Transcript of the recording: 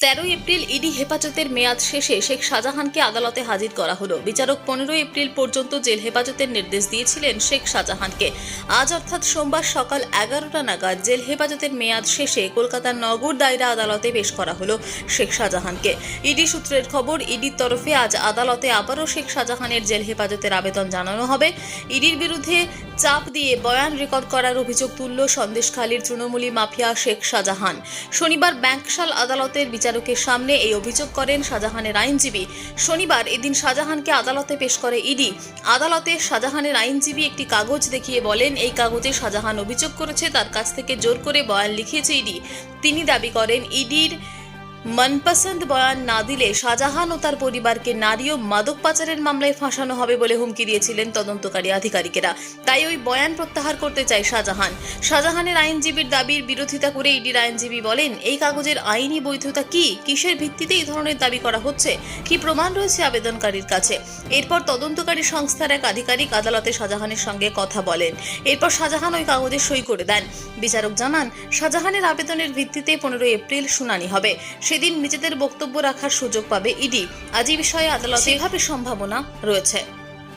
তেরোই April ED হেফাজতের মেয়াদ শেষে শেখ শাহজাহানকে আদালতে হাজির করা হলো। বিচারক পনেরোই এপ্রিল পর্যন্ত জেল হেফাজতের নির্দেশ দিয়েছিলেন শেখ শাহজাহানকে। আজ অর্থাৎ সোমবার সকাল এগারোটা নাগাদ জেল হেফাজতের মেয়াদ শেষে কলকাতার নগর দায়রা আদালতে পেশ করা হলো শেখ শাহজাহানকে। ইডি সূত্রের খবর, ইডির তরফে আজ আদালতে আবারও শেখ শাহজাহানের জেল হেফাজতের আবেদন জানানো হবে। ইডির বিরুদ্ধে চাপ দিয়ে বয়ান রেকর্ড করার অভিযোগ তুলল সন্দেশখালীর তৃণমূলী মাফিয়া শেখ শাহজাহান। শনিবার ব্যাংকশাল আদালতের বিচারকের সামনে এই অভিযোগ করেন শাহজাহানের আইনজীবী। শনিবার এদিন শাহজাহানকে আদালতে পেশ করে ইডি। আদালতে শাহজাহানের আইনজীবী একটি কাগজ দেখিয়ে বলেন, এই কাগজে শাহজাহান অভিযোগ করেছে, তার কাছ থেকে জোর করে বয়ান লিখিয়েছে ইডি। তিনি দাবি করেন, ইডির মনপসন্দ বয়ান না দিলে শাহজাহান ও তার পরিবারকে নারী ও মাদক পাচারের মামলায় ফাঁসানো হবে বলে হুমকি দিয়েছিলেন তদন্তকারী আধিকারিকেরা। তাই ওই বয়ান প্রত্যাহার করতে চায় শাহজাহান। শাহজাহানের আইনজীবীর দাবির বিরোধিতা করে ইডির আইনজীবী বলেন, এই কাগজের আইনি বৈধতা কি? কিসের ভিত্তিতে এই ধরনের দাবি করা হচ্ছে? কি প্রমাণ রয়েছে আবেদনকারীর কাছে? এরপর তদন্তকারী সংস্থার এক আধিকারিক আদালতে শাহজাহানের সঙ্গে কথা বলেন। এরপর শাহজাহান ওই কাগজে সই করে দেন। বিচারক জানান, শাহজাহানের আবেদনের ভিত্তিতে পনেরোই এপ্রিল শুনানি হবে। সেদিন নিজেদের বক্তব্য রাখার সুযোগ পাবে ইডি। আজ এই বিষয়ে আদালতে এভাবে সম্ভাবনা রয়েছে।